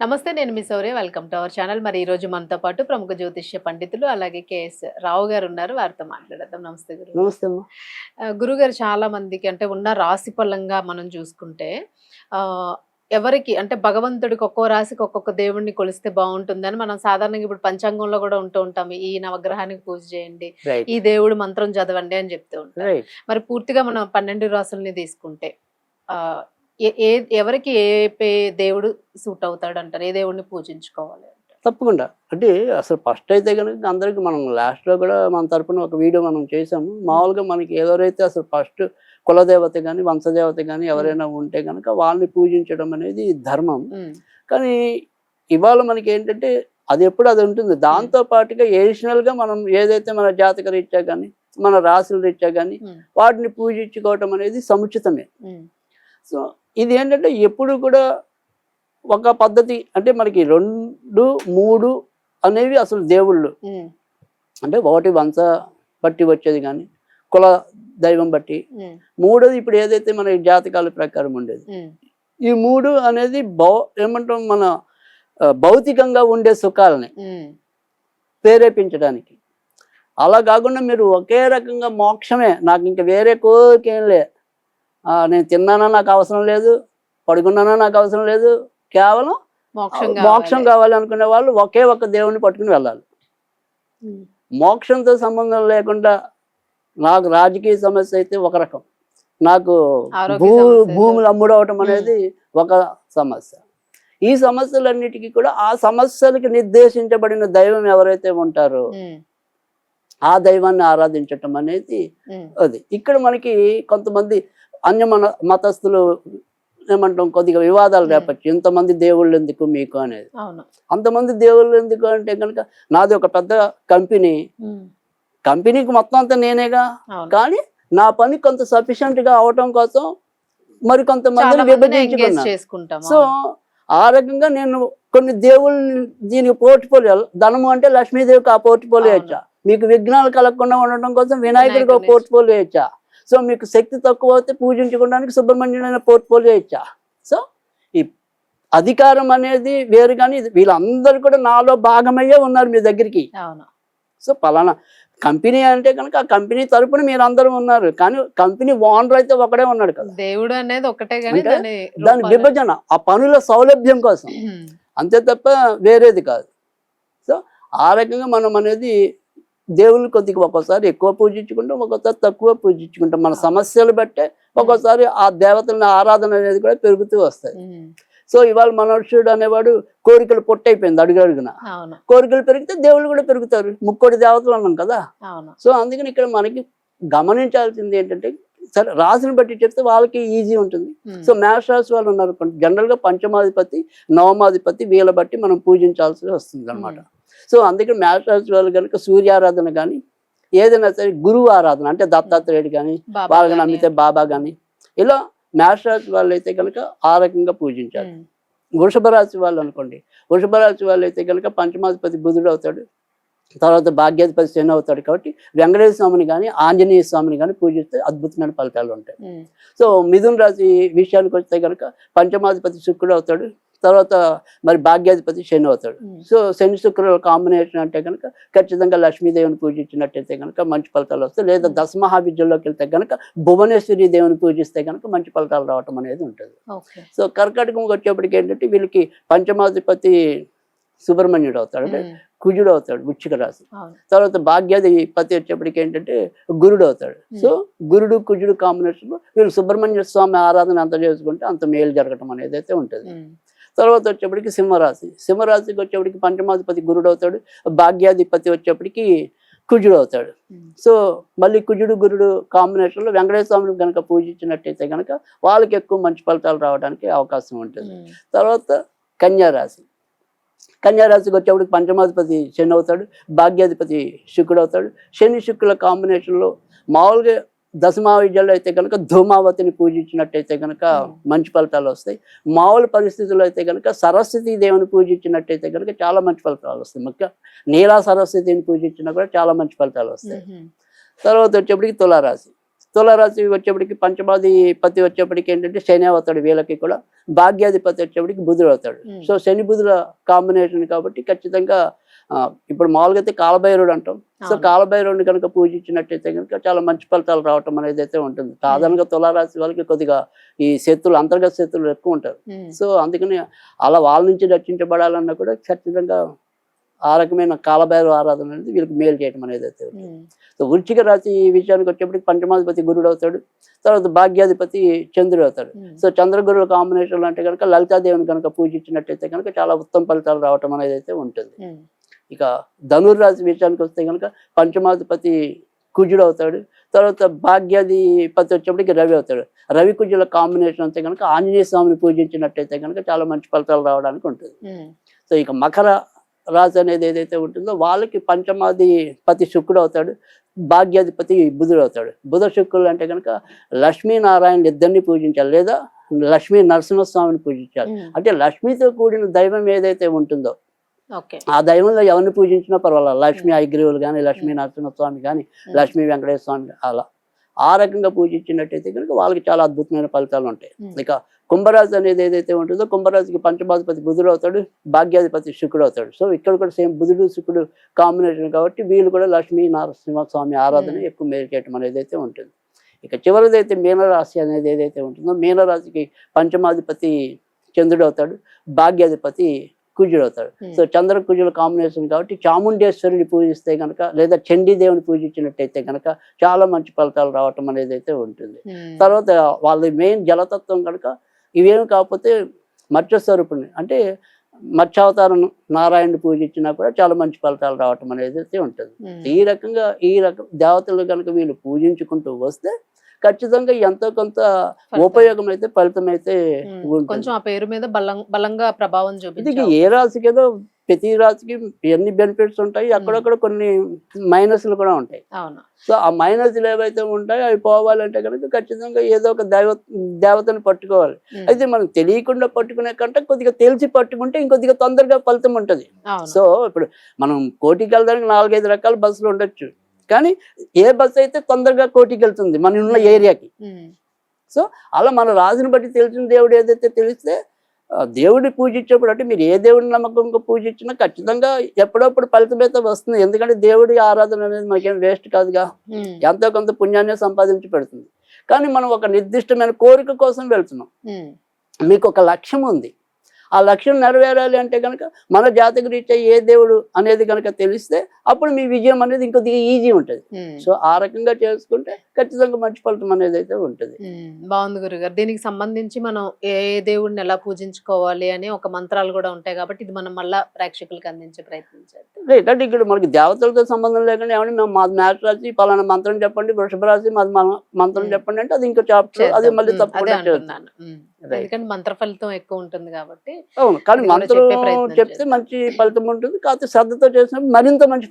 నమస్తే నేను మీ Sourya. Welcome to our channel మరి ఈ రోజు మనతో పాటు ప్రముఖ జ్యోతిష్య పండితులు అలాగే కేఎస్ రావు గారు ఉన్నారు. వారితో మాట్లాడదాం. నమస్తే గురు. నమస్తే గురుగారు చాలా మందికి అంటే ఉన్న రాశి ఫలంగా మనం చూసుకుంటే ఆ ఎవరికి అంటే భగవంతుడికి ఒక్కో రాశికి ఒక్కొక్క దేవుడిని కొలిస్తే బాగుంటుందని మనం సాధారణంగా ఇప్పుడు పంచాంగంలో కూడా ఉంటూ ఉంటాం ఈ నవగ్రహానికి పూజ చేయండి ఈ దేవుడు మంత్రం చదవండి అని చెప్తూ ఉంటాం మరి పూర్తిగా మనం పన్నెండు రాసుల్ని తీసుకుంటే ఆ ఏ ఎవరికి ఏ దేవుడు సూట్ అవుతాడు అంటారు ఏ దేవుడిని పూజించుకోవాలి తప్పకుండా. అంటే అసలు ఫస్ట్ అయితే కనుక అందరికి మనం లాస్ట్లో కూడా మన తరపున ఒక వీడియో మనం చేసాము మామూలుగా మనకి ఎవరైతే అసలు ఫస్ట్ కులదేవత కానీ వంశదేవత కానీ ఎవరైనా ఉంటే కనుక వాళ్ళని పూజించడం అనేది ధర్మం. కానీ ఇవాళ మనకి ఏంటంటే అది ఎప్పుడు అది ఉంటుంది. దాంతో పాటుగా గా మనం ఏదైతే మన జాతక రీత్యా కానీ మన రాశుల రీత్యా కానీ వాటిని పూజించుకోవటం అనేది సముచితమే. సో ఇది ఏంటంటే ఎప్పుడు కూడా ఒక పద్ధతి అంటే మనకి రెండు మూడు అనేవి అసలు దేవుళ్ళు. అంటే ఒకటి వంశ బట్టి వచ్చేది కానీ కుల దైవం బట్టి. మూడోది ఇప్పుడు ఏదైతే మన జాతకాల ప్రకారం ఉండేది. ఈ మూడు అనేది భౌ ఏమంటాం మన భౌతికంగా ఉండే సుఖాలని ప్రేరేపించడానికి. అలా కాకుండా మీరు ఒకే రకంగా మోక్షమే నాకు ఇంకా వేరే కోరికేం లే. నేను తిన్నానా నాకు అవసరం లేదు పడుకున్నానా నాకు అవసరం లేదు కేవలం మోక్షం మోక్షం కావాలి. అనుకునే వాళ్ళు ఒకే ఒక్క దేవుని పట్టుకుని వెళ్ళాలి. మోక్షంతో సంబంధం లేకుండా నాకు రాజకీయ సమస్య అయితే ఒక రకం. నాకు భూ భూములు అమ్ముడవటం అనేది ఒక సమస్య. ఈ సమస్యలన్నిటికీ కూడా ఆ సమస్యలకి నిర్దేశించబడిన దైవం ఎవరైతే ఉంటారో ఆ దైవాన్ని ఆరాధించటం అనేది అది. ఇక్కడ మనకి కొంతమంది అన్య మన మతస్థులు ఏమంటాం కొద్దిగా వివాదాలు. రేపచ్చు ఇంతమంది దేవుళ్ళు ఎందుకు మీకు అనేది? అంతమంది దేవుళ్ళు ఎందుకు అంటే కనుక నాది ఒక పెద్ద కంపెనీ. కంపెనీకి మొత్తం అంతా నేనేగా? కానీ నా పని కొంత సఫిషియెంట్గా అవటం కోసం మరి కొంతమందిని విభజించుకున్నా సో ఆ రకంగా నేను కొన్ని దేవుళ్ళని దీనికి పోర్ట్ఫోలియో ధనము అంటే లక్ష్మీదేవికి ఆ పోర్ట్ఫోలియో అవును. ఇచ్చా. మీకు విఘ్నాలు కలగకుండా ఉండటం కోసం వినాయకుడికి ఒక పోర్ట్ఫోలియో ఇచ్చా. సో మీకు శక్తి తక్కువ అయితే పూజించుకోవడానికి సుబ్రహ్మణ్యుడైన పోర్ట్ఫోలియో ఇచ్చా. సో ఈ అధికారం అనేది వేరు కానీ వీళ్ళందరూ కూడా నాలో భాగమయ్యే ఉన్నారు మీ దగ్గరికి. సో పలానా కంపెనీ అంటే కనుక ఆ కంపెనీ తరపున మీరు అందరూ ఉన్నారు. కానీ కంపెనీ ఓనర్ అయితే ఒకడే ఉన్నాడు కదా. దేవుడు అనేది ఒకటే దాని విభజన ఆ పనుల సౌలభ్యం కోసం. అంతే తప్ప వేరేది కాదు. సో ఆ రకంగా మనం అనేది దేవుళ్ళు కొద్దిగా ఒక్కోసారి ఎక్కువ పూజించుకుంటాం ఒక్కోసారి తక్కువ పూజించుకుంటాం మన సమస్యలు బట్టే ఒక్కోసారి ఆ దేవతల ఆరాధన అనేది కూడా పెరుగుతూ వస్తాయి. సో ఇవాళ మనుష్యుడు అనేవాడు కోరికలు పొట్టయిపోయింది అడుగు అడుగున. కోరికలు పెరిగితే దేవుళ్ళు కూడా పెరుగుతారు. ముక్కోటి దేవతలు అన్నాం కదా. సో అందుకని ఇక్కడ మనకి గమనించాల్సింది ఏంటంటే సరే రాశిని బట్టి చెప్తే వాళ్ళకి ఈజీ ఉంటుంది. సో మేష రాశి వాళ్ళు ఉన్నారు జనరల్గా పంచమాధిపతి నవమాధిపతి వీళ్ళ బట్టి మనం పూజించాల్సి వస్తుంది అనమాట సో అందుకని రాశి వాళ్ళు కనుక సూర్యారాధన కానీ ఏదైనా సరే గురువు ఆరాధన అంటే దత్తాత్రేయుడు కానీ వాళ్ళకి నమ్మితే బాబా కానీ ఇలా మేష రాశి వాళ్ళు అయితే కనుక ఆ రకంగా పూజించాలి ఉమ్, వృషభ రాశి వాళ్ళు అనుకోండి వృషభ రాశి వాళ్ళు అయితే కనుక పంచమాధిపతి బుధుడు అవుతాడు తర్వాత భాగ్యాధిపతి శని అవుతాడు కాబట్టి వెంకటేశ్వర స్వామిని కానీ ఆంజనేయ స్వామిని కానీ పూజిస్తే అద్భుతమైన ఫలితాలు ఉంటాయి. సో మిథున్ రాశి విషయానికి వస్తే కనుక పంచమాధిపతి శుక్రుడు అవుతాడు తర్వాత మరి భాగ్యాధిపతి శని అవుతాడు. సో శని శుక్రుల కాంబినేషన్ అంటే కనుక ఖచ్చితంగా లక్ష్మీదేవిని పూజించినట్టయితే కనుక మంచి ఫలితాలు వస్తాయి. లేదా దశమహావిద్యల్లోకి వెళ్తే కనుక భువనేశ్వరి దేవుని పూజిస్తే కనుక మంచి ఫలితాలు రావటం అనేది ఉంటుంది. సో కర్కాటకం వచ్చేప్పటికి ఏంటంటే వీళ్ళకి పంచమాధిపతి సుబ్రహ్మణ్యుడు అవుతాడు అంటే కుజుడు అవుతాడు వృచ్చిక రాశి. తర్వాత భాగ్యాధిపతి వచ్చేప్పటికి ఏంటంటే గురుడు అవుతాడు. సో గురుడు కుజుడు కాంబినేషన్లో వీళ్ళు సుబ్రహ్మణ్య స్వామి ఆరాధన అంత చేసుకుంటే అంత మేలు జరగటం అనేది అయితే ఉంటుంది. తర్వాత వచ్చేప్పటికి సింహరాశి. సింహరాశికి వచ్చేప్పటికి పంచమాధిపతి గురుడు అవుతాడు భాగ్యాధిపతి వచ్చేప్పటికి కుజుడు అవుతాడు సో మళ్ళీ కుజుడు గురుడు కాంబినేషన్లో వెంకటేశ్వర స్వామిని కనుక పూజించినట్టయితే కనుక వాళ్ళకి ఎక్కువ మంచి ఫలితాలు రావడానికి అవకాశం ఉంటుంది. తర్వాత కన్యా రాశి కన్యా రాశికి వచ్చేప్పటికి పంచమాధిపతి శని అవుతాడు. భాగ్యాధిపతి శుక్రుడు అవుతాడు శని శుక్రుల కాంబినేషన్లో మామూలుగా దశమా విద్యలో అయితే కనుక ధూమావతిని పూజించినట్టయితే కనుక Hmm. మంచి ఫలితాలు వస్తాయి. మామూలు పరిస్థితుల్లో అయితే కనుక సరస్వతి దేవుని పూజించినట్టయితే కనుక చాలా మంచి ఫలితాలు వస్తాయి. ముఖ్య నీలా సరస్వతిని పూజించినా కూడా చాలా మంచి ఫలితాలు వస్తాయి. తర్వాత వచ్చేప్పటికి తులారాశి. తులారాశి వచ్చేప్పటికి పంచమాధిపతి వచ్చేప్పటికి ఏంటంటే శని అవుతాడు వీళ్ళకి కూడా భాగ్యాధిపతి వచ్చేప్పటికి బుధుడు అవుతాడు. సో శని బుధుల కాంబినేషన్ కాబట్టి ఖచ్చితంగా ఇప్పుడు మామూలుగా అయితే కాలభైరుడు అంటాం సో అవును. కాలభైరవుని కనుక పూజించినట్టయితే కనుక చాలా మంచి ఫలితాలు రావటం అనేది అయితే ఉంటుంది సాధారణంగా తులారాశి వాళ్ళకి కొద్దిగా ఈ శత్రులు అంతర్గత శత్రులు ఎక్కువ ఉంటారు. సో అందుకని అలా వాళ్ళ నుంచి రక్షించబడాలన్నా కూడా ఖచ్చితంగా ఆ రకమైన కాలభైరవ ఆరాధన అనేది వీళ్ళకి మేలు చేయడం అనేది అయితే. సో వృచ్చిక రాశి విషయానికి వచ్చేప్పటికి పంచమాధిపతి గురుడు అవుతాడు తర్వాత భాగ్యాధిపతి చంద్రుడు అవుతాడు. సో చంద్రగురుల కాంబినేషన్ అంటే కనుక లలితాదేవిని కనుక పూజించినట్టయితే కనుక చాలా ఉత్తమ ఫలితాలు రావటం అనేది అయితే ఉంటుంది. ఇక ధనుర్రాశి విషయానికి వస్తే కనుక పంచమాధిపతి కుజుడు అవుతాడు తర్వాత భాగ్యాధిపతి వచ్చేప్పటికి రవి అవుతాడు రవి కుజుల కాంబినేషన్ అయితే కనుక ఆంజనేయ స్వామిని పూజించినట్టయితే కనుక చాలా మంచి ఫలితాలు రావడానికి ఉంటుంది. సో ఇక మకర రాశి అనేది ఏదైతే ఉంటుందో వాళ్ళకి పంచమాధిపతి శుక్రుడు అవుతాడు భాగ్యాధిపతి బుధుడు అవుతాడు. బుధ శుక్రుడు అంటే కనుక లక్ష్మీనారాయణ ఇద్దరిని పూజించాలి లేదా లక్ష్మీ నరసింహస్వామిని పూజించాలి. అంటే లక్ష్మితో కూడిన దైవం ఏదైతే ఉంటుందో ఓకే. ఆ దైవంలో ఎవరిని పూజించినా పర్వాలేదు. లక్ష్మీ ఐగ్రీవులు కానీ లక్ష్మీ నరసింహస్వామి కానీ లక్ష్మీ వెంకటేశ్వర స్వామి అలా. ఆ రకంగా పూజించినట్టయితే కనుక వాళ్ళకి చాలా అద్భుతమైన ఫలితాలు ఉంటాయి. ఇక కుంభరాశి అనేది ఏదైతే ఉంటుందో కుంభరాశికి పంచమాధిపతి బుధుడు అవుతాడు భాగ్యాధిపతి శుక్రుడు అవుతాడు సో ఇక్కడ కూడా సేమ్ బుధుడు శుక్రుడు కాంబినేషన్ కాబట్టి వీళ్ళు కూడా లక్ష్మీ నరసింహస్వామి ఆరాధన Hmm. ఎక్కువ మేలు చేయటం అనేది అయితే ఉంటుంది ఇక చివరిదైతే మీనరాశి అనేది ఏదైతే ఉంటుందో మీనరాశికి పంచమాధిపతి చంద్రుడు అవుతాడు భాగ్యాధిపతి కుజుడు అవుతాడు Hmm. సో చంద్ర కుజుల కాంబినేషన్ కాబట్టి చాముండేశ్వరిని పూజిస్తే కనుక లేదా చండీదేవిని పూజించినట్టయితే కనుక చాలా మంచి ఫలితాలు రావటం అనేది అయితే ఉంటుంది ఉమ్. తర్వాత వాళ్ళ మెయిన్ జలతత్వం కనుక ఇవేమి కాకపోతే మత్స్య అంటే మత్స్యావతారం నారాయణని పూజించినా కూడా చాలా మంచి ఫలితాలు రావటం అనేది అయితే ఉంటుంది. ఈ రకంగా ఈ రకం దేవతలు కనుక వీళ్ళు పూజించుకుంటూ వస్తే ఖచ్చితంగా ఎంతో కొంత. ఉపయోగం అయితే ఫలితం అయితే కొంచెం ఆ పేరు మీద బలం బలంగా ప్రభావం చూపించారు ఏ రాశికేదో ప్రతి రాశికి ఎన్ని బెనిఫిట్స్ ఉంటాయి అక్కడక్కడ కొన్ని మైనస్లు కూడా ఉంటాయి. సో ఆ మైనస్లు ఏవైతే ఉంటాయో అవి పోవాలంటే కనుక ఖచ్చితంగా ఏదో ఒక దేవ దేవతని పట్టుకోవాలి. అయితే మనం తెలియకుండా పట్టుకునే కంటే కొద్దిగా తెలిసి పట్టుకుంటే ఇంకొద్దిగా తొందరగా ఫలితం ఉంటుంది. సో ఇప్పుడు మనం కోటికి వెళ్ళడానికి నాలుగైదు రకాల బస్సులు ఉండొచ్చు. కానీ ఏ బస్సు అయితే తొందరగా కోటికి వెళ్తుంది మన ఉన్న ఏరియాకి. ఉమ్. అలా మన రాజుని బట్టి తెలిసిన దేవుడు ఏదైతే తెలిస్తే దేవుడిని పూజించేప్పుడు అంటే మీరు ఏ దేవుడిని నమ్మకంగా పూజించినా ఖచ్చితంగా ఎప్పుడప్పుడు ఫలితం అయితే వస్తుంది ఎందుకంటే దేవుడి ఆరాధన అనేది మనకేం వేస్ట్ కాదుగా. ఎంతో కొంత పుణ్యాన్ని సంపాదించి పెడుతుంది కానీ మనం ఒక నిర్దిష్టమైన కోరిక కోసం వెళ్తున్నాం. మీకు ఒక లక్ష్యం ఉంది ఆ లక్ష్యం నెరవేరాలి అంటే కనుక మన జాతక రీత్యా ఏ దేవుడు అనేది కనుక తెలిస్తే అప్పుడు మీ విజయం అనేది ఇంకొద్దిగా ఈజీ ఉంటుంది. సో ఆ రకంగా చేసుకుంటే ఖచ్చితంగా మంచి ఫలితం అనేది అయితే ఉంటుంది బాగుంది గురుగారు దీనికి సంబంధించి మనం ఏ దేవుడిని ఎలా పూజించుకోవాలి అని ఒక మంత్రాలు కూడా ఉంటాయి కాబట్టి ఇది మనం మళ్ళా ప్రేక్షకులకు అందించే ప్రయత్నం చేద్దాం అంటే ఇక్కడ మనకి దేవతలతో సంబంధం లేకుండా ఏమంటే మేము మా మ్యాథ్ రాసి పలానా మంత్రం చెప్పండి వృషభ రాశి మాది మంత్రం. చెప్పండి అంటే అది ఇంకో చాప్టర్ అది. మళ్ళీ తప్పకుండా. ఎందుకంటే మంత్ర ఫలితం ఎక్కువ ఉంటుంది కాబట్టి అవును కానీ మంత్రం చెప్తే. మంచి ఫలితం ఉంటుంది కాకపోతే శ్రద్ధతో చేసినప్పుడు మరింత మంచి